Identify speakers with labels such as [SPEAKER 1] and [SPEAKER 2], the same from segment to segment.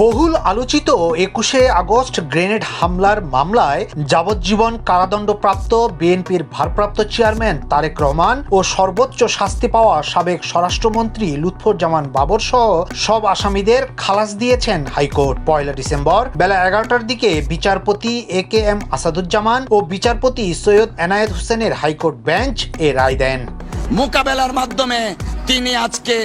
[SPEAKER 1] বহুল আলোচিত একুশে আগস্ট গ্রেনেড হামলার মামলায় যাবজ্জীবন কারাদণ্ডপ্রাপ্ত বিএনপির ভারপ্রাপ্ত চেয়ারম্যান তারেক রহমান ও সর্বোচ্চ শাস্তি পাওয়া সাবেক স্বরাষ্ট্রমন্ত্রী লুৎফুজ্জামান বাবর সহ সব আসামিদের খালাস দিয়েছেন হাইকোর্ট। পয়লা ডিসেম্বর বেলা এগারোটার দিকে বিচারপতি এ কে এম আসাদুজ্জামান ও বিচারপতি সৈয়দ এনায়েত হোসেনের হাইকোর্ট বেঞ্চ এ রায় দেন।
[SPEAKER 2] মোকাবেলার মাধ্যমে তিনি আজকে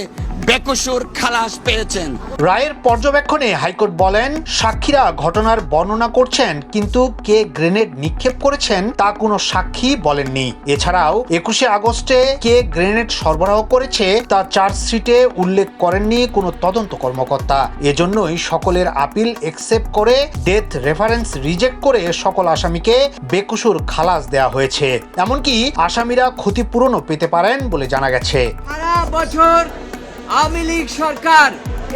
[SPEAKER 2] বেকসুর খালাস পেয়েছেন।
[SPEAKER 1] রায়ের পর্যবেক্ষণে হাইকোর্ট বলেন সাক্ষীরা ঘটনার বর্ণনা করছেন কিন্তু কে গ্রেনেড নিক্ষেপ করেছেন তা কোনো সাক্ষী বলেননি। এছাড়াও একুশে আগস্টে কে গ্রেনেড সরবরাহ করেছে তা চার্জশিটে উল্লেখ করেননি কোনো তদন্ত কর্মকর্তা। এজন্যই সকলের আপিল একসেপ্ট করে ডেথ রেফারেন্স রিজেক্ট করে সকল আসামিকে বেকসুর খালাস দেওয়া হয়েছে। এমনকি আসামিরা ক্ষতিপূরণও পেতে পারেন বলে জানা গেছে।
[SPEAKER 3] সারা বছর আওয়ামী লীগ সরকার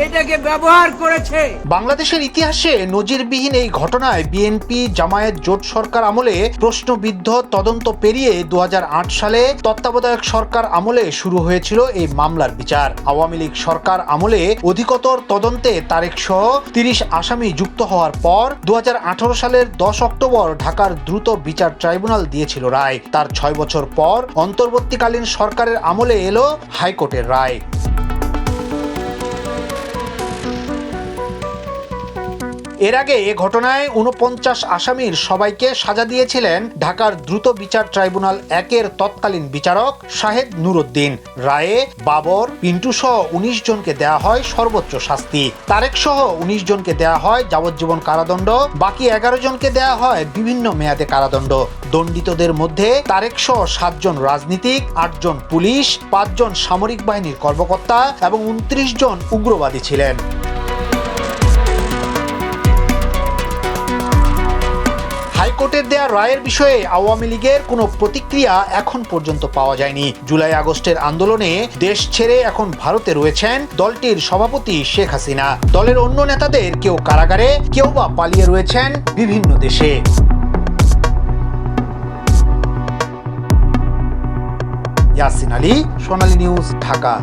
[SPEAKER 3] এটাকে ব্যবহার করেছে।
[SPEAKER 1] বাংলাদেশের ইতিহাসে নজিরবিহীন এই ঘটনায় বিএনপি, জামায়াত, জোট সরকার আমলে প্রশ্নবিদ্ধ তদন্ত পেরিয়ে দু হাজার আট সালে তত্ত্বাবধায়ক সরকার আমলে শুরু হয়েছিল এই মামলার বিচার। আওয়ামী লীগ সরকার আমলে অধিকতর তদন্তে তারেক সহ তিরিশ আসামি যুক্ত হওয়ার পর দু হাজার আঠারো সালের দশ অক্টোবর ঢাকার দ্রুত বিচার ট্রাইব্যুনাল দিয়েছিল রায়। তার ছয় বছর পর অন্তর্বর্তীকালীন সরকারের আমলে এলো হাইকোর্টের রায়। এর আগে এ ঘটনায় উনপঞ্চাশ আসামির সবাইকে সাজা দিয়েছিলেন ঢাকার দ্রুত বিচার ট্রাইব্যুনাল একের তৎকালীন বিচারক শাহেদ নুরুদ্দিন। রায়ে, বাবর, পিন্টু সহ উনিশ জনকে দেয়া হয় সর্বোচ্চ শাস্তি। তারেক সহ উনিশ জনকে দেয়া হয় যাবজ্জীবন কারাদণ্ড। বাকি এগারো জনকে দেয়া হয় বিভিন্ন মেয়াদে কারাদণ্ড। দণ্ডিতদের মধ্যে তারেক সহ সাতজন রাজনীতিক, আটজন পুলিশ, পাঁচজন সামরিক বাহিনীর কর্মকর্তা এবং উনত্রিশ জন উগ্রবাদী ছিলেন। হাইকোর্টের দেয়া রায়ের বিষয়ে আওয়ামী লীগের কোনো প্রতিক্রিয়া এখন পর্যন্ত পাওয়া যায়নি। জুলাই আগস্টের আন্দোলনে দেশ ছেড়ে এখন ভারতে রয়েছেন দলটির সভাপতি শেখ হাসিনা। দলের অন্য নেতাদের কেউ কারাগারে, কেউ বা পালিয়ে রয়েছেন বিভিন্ন দেশে। ইয়াসিন আলী, সোনালী নিউজ, ঢাকা।